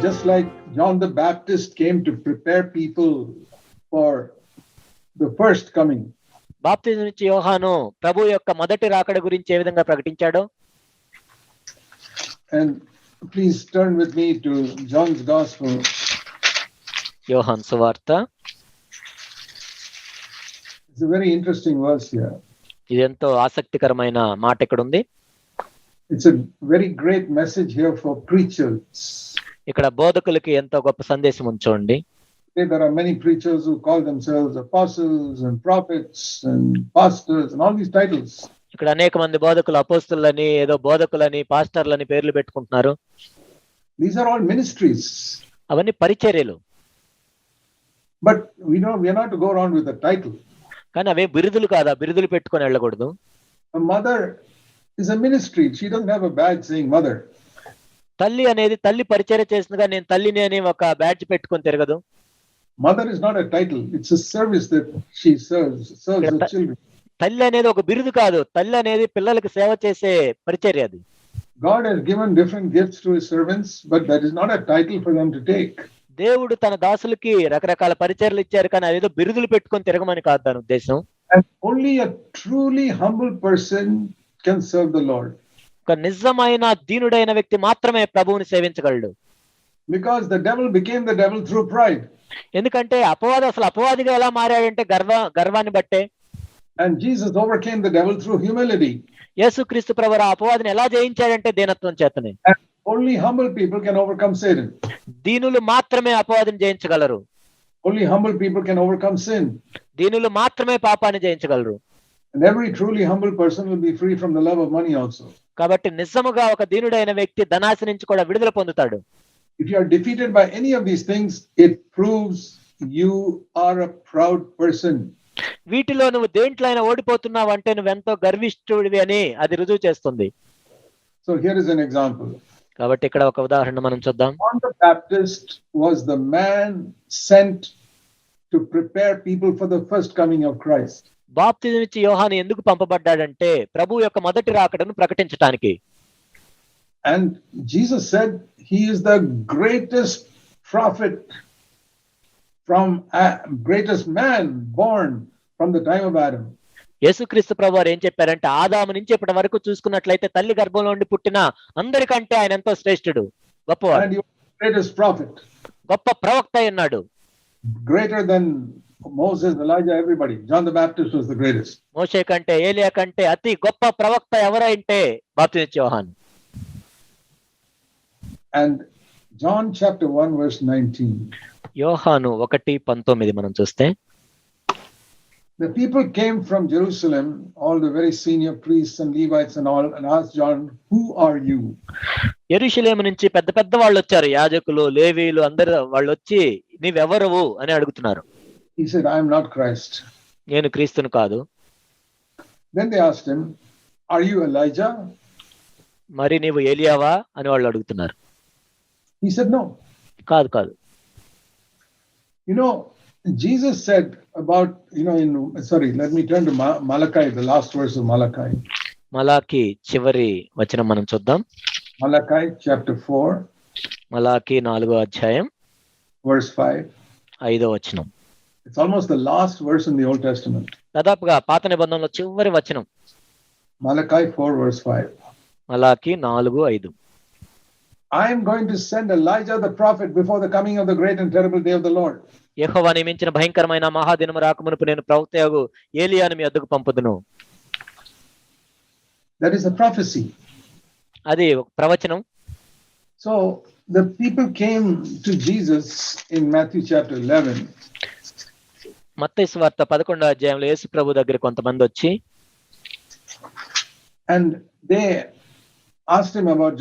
just like John the Baptist came to prepare people for the first coming, బాప్తిజం నుంచి యోహాను ప్రభు యొక్క మొదటి రాకడ గురించి ఏ విధంగా ప్రకటించాడో and please turn with me to John's Gospel, యోహాన్ సువార్త it's a very interesting verse here. ఇది ఎంతో ఆసక్తికరమైన మాట ఇక్కడ ఉంది It's a very great message here for preachers. ఇక్కడ బోధకులకి ఎంతో గొప్ప సందేశం ఉంచండి there are many preachers who call themselves apostles and prophets and pastors and all these titles. ఇక్కడ అనేక మంది బోధకులు అపోస్తులని ఏదో బోధకులని పాస్టర్లని పేర్లు పెట్టుకుంటున్నారు These are all ministries. అవన్నీ పరిచర్యలు But we know we are not to go around with a title. కానీ అవే బిరుదులు కాదా బిరుదులు పెట్టుకొని వెళ్ళకూడదు mother is a ministry. She doesn't have a badge saying mother. తల్లి అనేది తల్లి పరిచయం చేసినగా నేను తల్లిని అని ఒక బ్యాడ్జ్ పెట్టుకొని తిరగదు. Mother is not a title it's a service that she serves serves the children తల్లి అనేది ఒక బిరుదు కాదు తల్లి అనేది పిల్లలకు సేవ చేసే పరిచర్య అది. God has given different gifts to his servants but that is not a title for them to take దేవుడు తన దాసులకి రకరకాల పరిచర్యలు ఇచ్చారు కానీ అదేదో బిరుదులు పెట్టుకొని తిరగమని కాదు దాని ఉద్దేశం. Only a truly humble person can serve the Lord ఒక నిజమైన దీనుడైన వ్యక్తి మాత్రమే ప్రభువుని సేవించగలడు Because the devil became the devil through pride. ఎందుకంటే అపవాది అసలు అపవాదిగా ఎలా మారాడంటే గర్వ గర్వాన్ని బట్టే And Jesus overcame the devil through humility. యేసుక్రీస్తు ప్రభు ఆ అపవాదిని ఎలా జయించాడంటే దీనత్వం చేతనే Only humble people can overcome Satan. దీనులు మాత్రమే అపవాదిని జయించగలరు Only humble people can overcome sin. దీనులు మాత్రమే పాపాన్ని జయించగలరు And every truly humble person will be free from the love of money also. కాబట్టి నిజముగా ఒక దీనుడైన వ్యక్తి ధనాశి నుంచి కూడా విడుదల పొందుతాడు If you are defeated by any of these things, it proves you are a proud person. వీటిలో నువ్వు దేంట్లో అయినా ఓడిపోతున్నావు అంటే నువ్వెంతో గర్విష్ఠుడివి అని అది రుజువు చేస్తుంది So here is an example. కాబట్టి ఇక్కడ ఒక ఉదాహరణ మనం చూద్దాం John the Baptist was the man sent to prepare people for the first coming of Christ. బాప్తిజం ఇచ్చి యోహాను ఎందుకు పంపబడ్డాడంటే ప్రభు యొక్క మొదటి రాకడను And Jesus said he is the greatest prophet from uh, greatest man born from the time of Adam. యేసుక్రీస్తు ప్రభు వారు ఏం చెప్పారంటే ఆదాము నుంచి ఇప్పటి వరకు చూసుకున్నట్లయితే తల్లి గర్భంలో ఉండి పుట్టిన అందరికంటే ఆయన ఎంతో శ్రేష్ఠుడు. prophet, గొప్ప ప్రవక్త అయి ఉన్నాడు. Greater than Moses, Elijah, everybody. John the Baptist was the greatest. మోషే కంటే ఏలియా కంటే అతి గొప్ప ప్రవక్త ఎవరంటే ఇచ్చే యోహాను And John chapter 1, verse 19. యోహాను ఒకటి పంతొమ్మిది మనం చూస్తే The people came from Jerusalem, all the very senior priests and Levites and all, and asked John, Who are you? ఎరుషలేము నుంచి పెద్ద పెద్ద వాళ్ళు వచ్చారు యాజకులు లేవీలు అందరు వాళ్ళు వచ్చి నీవెవరువు అని అడుగుతున్నారు He said, I am not Christ. నేను క్రీస్తును కాదు Then they asked him, Are you Elijah? మరి నీవు ఏలియావా అని వాళ్ళు అడుగుతున్నారు He said, No. కాదు కాదు You know, Jesus said about, you know, in, sorry, let me turn to Ma- Malachi, the last verse of Malachi. మలాకి చివరి వచనం మనం చూద్దాం Malachi chapter 4, మలాకి నాలుగో అధ్యాయం verse 5. ఐదో వచనం It's almost the last verse in the Old Testament. దాదాపుగా పాత నిబంధనలో చివరి వచనం Malachi 4, verse 5. మలాకి నాలుగు ఐదు I am going to send Elijah the prophet before the coming of the great and terrible day of the Lord. యెహోవా నియమించిన భయంకరమైన మహాదినము రాకమునుపు నేను ప్రవక్తయగు ఏలియాను మీ అద్దకు పంపుదును That is a prophecy. అది ఒక ప్రవచనం So the people came to Jesus in Matthew chapter 11 మత్తైస్ వార్త పదకొండో అధ్యాయంలో యేసు ప్రభు దగ్గర కొంతమంది వచ్చి and they asked him about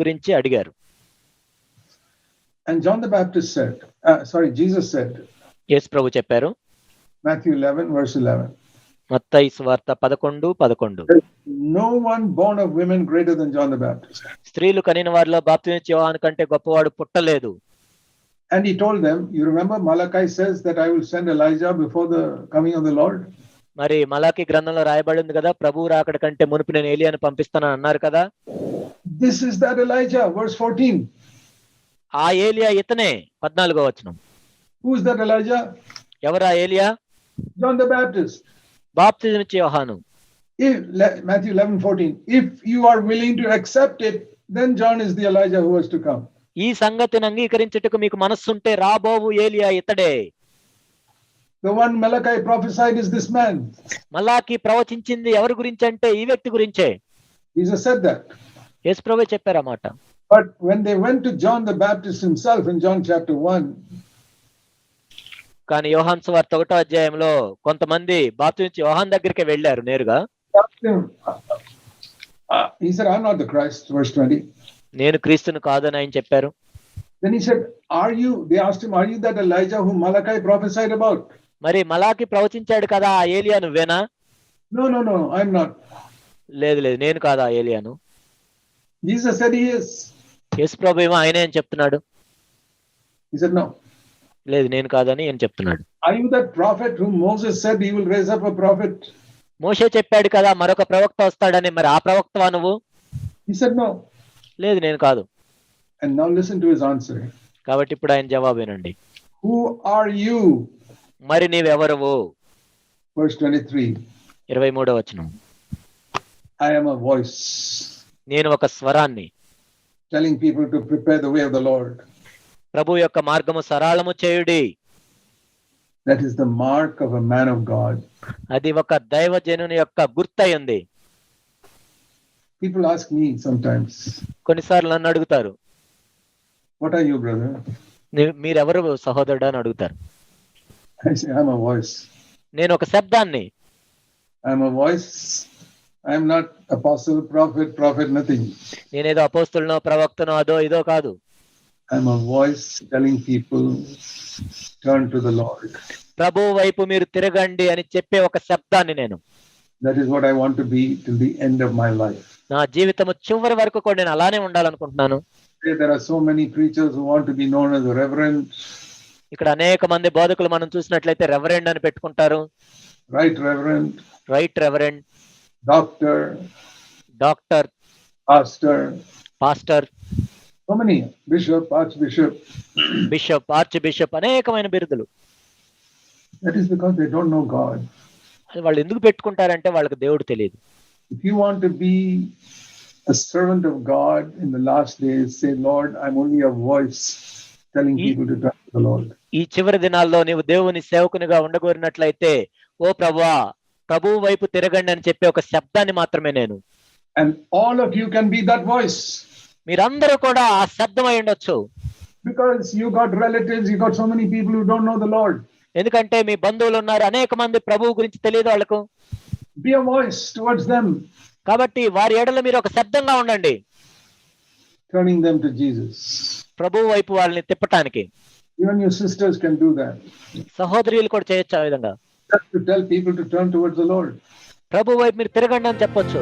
గురించి అడిగారు. సారీ జీసస్ సెడ్ యేసు ప్రభు చెప్పారు. మాథ్యూ 11 వర్స్ 11 మత్తయి సువార్త 11 11 నో వన్ స్త్రీలు కనిన వారిలో బాప్తిజించి యోహాన్ కంటే గొప్పవాడు పుట్టలేదు. And he told them, you remember Malachi says that I will send Elijah before the coming of the Lord? మరి మలాకి గ్రంథంలో రాయబడింది కదా ప్రభు రాకడ కంటే మునుపు నేను ఏలియాను పంపిస్తానని అన్నారు కదా This is that Elijah, verse 14. ఆ ఏలియా ఇతనే పద్నాలుగో వచనం Who is that Elijah? ఎవరా ఏలియా John the Baptist. బాప్తిజం ఇచ్చే యోహాను If, Le- Matthew 11, 14. If you are willing to accept it, then John is the Elijah who was to come. ఈ సంగతిని అంగీకరించుటకు మీకు మనస్సుంటే రాబోవు ఏలియా ఇతడే The one Malachi prophesied is this man. మలాకి ప్రవచించింది ఎవరి గురించి అంటే ఈ వ్యక్తి గురించే Jesus said that. యేసుప్రభు చెప్పారన్నమాట But when they went to John the Baptist himself in John chapter 1, కానీ యోహాన్ సువార్త ఒకటో అధ్యాయంలో కొంతమంది బాప్తి నుంచి యోహాన్ దగ్గరికి వెళ్ళారు నేరుగా uh, he said, I'm not the Christ, verse 20. నేను క్రీస్తును కాదని ఆయన చెప్పారు. మరి మలాకి ప్రవచించాడు కదా ఆ ఏలియా నువ్వేనా? నో నో నో లేదు లేదు నేను కాదా ఏలియాను? జీసస్ సెడ్ హియస్ ఆయన ఏం చెప్తున్నాడు. లేదు నేను కాదని ఏం చెప్తున్నాడు. ఐ మోషే చెప్పాడు కదా మరొక ప్రవక్త వస్తాడని మరి ఆ ప్రవక్త నువ్వు? లేదు నేను కాదు. కాబట్టి ఇప్పుడు ఆయన జవాబు వినండి. హూ ఆర్ యు మరి నీవెవరు ఇరవై మూడో వచనం. ఐ వాయిస్ నేను ఒక స్వరాన్ని. Telling people to prepare the way of ప్రభు యొక్క మార్గము సరళము చేయుడి. That is the mark of అది ఒక దైవ దైవజనుని యొక్క గుర్తయింది. ఉంది People ask me sometimes, కొన్నిసార్లు నన్ను అడుగుతారు What are you, brother? "నీ- మీరెవరు సహోదరుడు అని అడుగుతారు I say, I'm a voice. నేను ఒక శబ్దాన్ని I'm a voice. I'm not apostle, prophet, prophet, nothing. నేనేదో అపోస్తులనో ప్రవక్తనో అదో ఇదో కాదు I'm a voice telling people, turn to the Lord. ప్రభు వైపు మీరు తిరగండి అని చెప్పే ఒక శబ్దాన్ని నేను That is what I want to be till the end of my life. నా జీవితం చివరి వరకు కూడా నేను అలానే ఉండాలనుకుంటున్నాను. ఇక్కడ అనేక మంది బోధకులు మనం చూసినట్లయితే రెవరెండ్ అని పెట్టుకుంటారు. Right reverend right reverend doctor doctor pastor pastor bishop archbishop bishop archbishop అనేకమైన బిరుదులు. That is because they don't know God వాళ్ళు ఎందుకు పెట్టుకుంటారంటే వాళ్ళకి దేవుడు తెలియదు. If you want to be a servant of God in the last days, say, Lord, I'm only a voice telling people to to the Lord. ఈ చివరి దినాల్లో నీవు దేవుని సేవకునిగా ఉండగోరినట్లయితే ఓ ప్రభువా ప్రభువు వైపు తిరగండి అని చెప్పే ఒక శబ్దాన్ని మాత్రమే నేను And all of you can be that voice మీరందరూ కూడా ఆ శబ్దం అయి ఉండొచ్చు because you got relatives, you got so many people who don't know the Lord. ఎందుకంటే మీ బంధువులు ఉన్నారు అనేక మంది ప్రభువు గురించి తెలియదు వాళ్ళకు Be a voice towards them, కాబట్టి వారి ఏడలో మీరు ఒక శబ్దంగా ఉండండి turning them to Jesus. ప్రభువు వైపు వాళ్ళని తిప్పటానికి Even your sisters can do that. సహోదరులు కూడా చేయొచ్చు ఆ విధంగా to tell people to turn towards the Lord. ప్రభు వైపు మీరు తిరగండి అని చెప్పొచ్చు